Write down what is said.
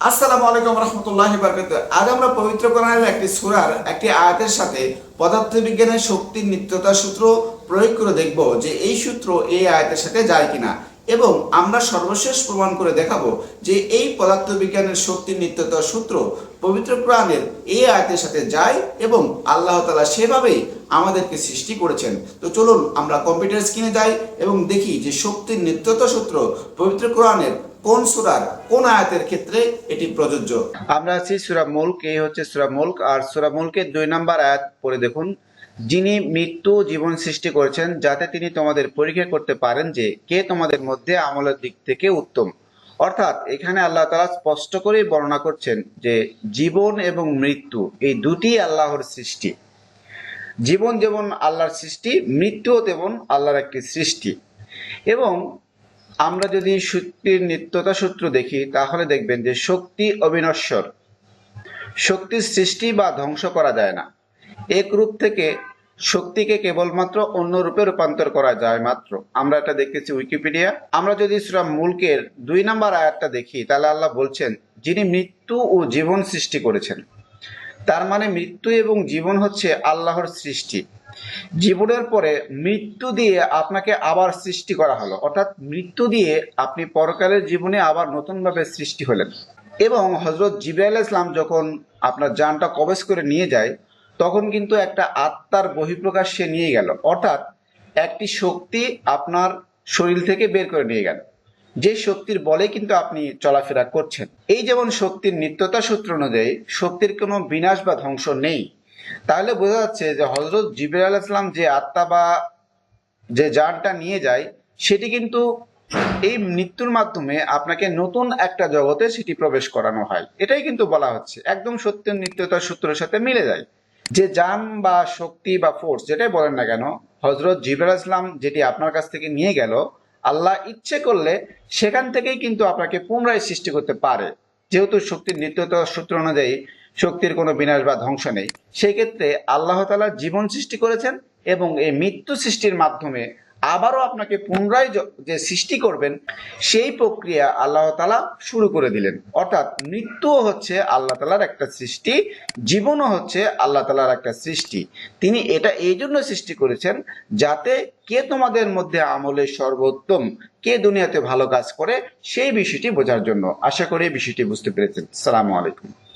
আসসালামু আলাইকুম রহমতুল্লাহ বারকাত। আজ আমরা পবিত্র কোরআনের একটি সূরার একটি আয়াতের সাথে পদার্থবিজ্ঞানের শক্তির নিত্যতা সূত্র প্রয়োগ করে দেখব যে এই সূত্র এই আয়াতের সাথে যায় কিনা এবং আমরা সর্বশেষ প্রমাণ করে দেখাবো যে এই পদার্থবিজ্ঞানের শক্তির নিত্যতা সূত্র পবিত্র কোরআনের এই আয়াতের সাথে যায় এবং আল্লাহ তাআলা সেভাবেই আমাদেরকে সৃষ্টি করেছেন। তো চলুন আমরা কম্পিউটার স্ক্রিনে যাই এবং দেখি যে শক্তির নিত্যতা সূত্র পবিত্র কোরআনের কোন সূরার কোন আয়াতের ক্ষেত্রে এটি প্রযোজ্য? আমরা আছি সুরা মুল্ক, এই হচ্ছে সুরা মুল্ক, আর সুরা মুল্কের দুই নাম্বার আয়াত পড়ে দেখুন। যিনি মৃত্যু জীবন সৃষ্টি করেছেন, যাতে তিনি তোমাদের পরীক্ষা করতে পারেন যে কে তোমাদের মধ্যে আমলের দিক থেকে উত্তম। অর্থাৎ এখানে আল্লাহ তাআলা স্পষ্ট করেই বর্ণনা করছেন যে জীবন এবং মৃত্যু, এই দুটি আল্লাহর সৃষ্টি। জীবন যেমন আল্লাহর সৃষ্টি, মৃত্যুও তেমন আল্লাহর একটি সৃষ্টি। এবং আমরা যদি শক্তির নিত্যতা সূত্র দেখি, তাহলে দেখবেন যে শক্তি অবিনশ্বর। শক্তির সৃষ্টি বা ধ্বংস করা যায় না। এক রূপ থেকে শক্তিকে কেবলমাত্র অন্য রূপে রূপান্তর করা যায় মাত্র। আমরা এটা দেখতেছি উইকিপিডিয়া। আমরা যদি সুরা মুলকের দুই নাম্বার আয়াতটা দেখি, তাহলে আল্লাহ বলছেন, যিনি মৃত্যু ও জীবন সৃষ্টি করেছেন। তার মানে মৃত্যু এবং জীবন হচ্ছে আল্লাহর সৃষ্টি। জীবনের পরে মৃত্যু দিয়ে আপনাকে আবার সৃষ্টি করা হলো। অর্থাৎ মৃত্যু দিয়ে আপনি পরকালের জীবনে আবার নতুনভাবে সৃষ্টি হলেন। এবং হজরত জিব্রাইল ইসলাম যখন আপনার যানটা কবজ করে নিয়ে যায়, তখন কিন্তু একটা আত্মার বহিঃপ্রকাশ সে নিয়ে গেল। অর্থাৎ একটি শক্তি আপনার শরীর থেকে বের করে নিয়ে গেল। যে শক্তির বলে কিন্তু আপনি চলাফেরা করছেন। এই যেমন শক্তির নিত্যতা সূত্র অনুযায়ী শক্তির কোনো বিনাশ বা ধ্বংস নেই। তাহলে বোঝা যাচ্ছে যে হজরত জিবির আল ইসলাম যে আত্মা বা যে যানটা নিয়ে যায়, সেটি কিন্তু এই মৃত্যুর মাধ্যমে আপনাকে নতুন একটা জগতে সেটি প্রবেশ করানো হয়। এটাই কিন্তু বলা হচ্ছে। একদম সত্যের নিত্যতার সূত্রের সাথে মিলে যায়। যে যান বা শক্তি বা ফোর্স যেটাই বলেন না কেন হজরত জিবরাল ইসলাম যেটি আপনার কাছ থেকে নিয়ে গেল আল্লাহ ইচ্ছে করলে সেখান থেকেই কিন্তু আপনাকে পুনরায় সৃষ্টি করতে পারে। যেহেতু শক্তির নিত্যতা সূত্র অনুযায়ী শক্তির কোনো বিনাশ বা ধ্বংস নেই সেক্ষেত্রে আল্লাহ তালা জীবন সৃষ্টি করেছেন এবং এই মৃত্যু সৃষ্টির মাধ্যমে আবারও আপনাকে পুনরায় যে সৃষ্টি করবেন, সেই প্রক্রিয়া আল্লাহ তালা শুরু করে দিলেন। অর্থাৎ মৃত্যুও হচ্ছে আল্লাহ তালার একটা সৃষ্টি, জীবনও হচ্ছে আল্লাহ তালার একটা সৃষ্টি। তিনি এটা এই জন্য সৃষ্টি করেছেন যাতে কে তোমাদের মধ্যে আমলে সর্বোত্তম, কে দুনিয়াতে ভালো কাজ করে, সেই বিষয়টি বোঝার জন্য। আশা করি বিষয়টি বুঝতে পেরেছেন। সালামু আলাইকুম।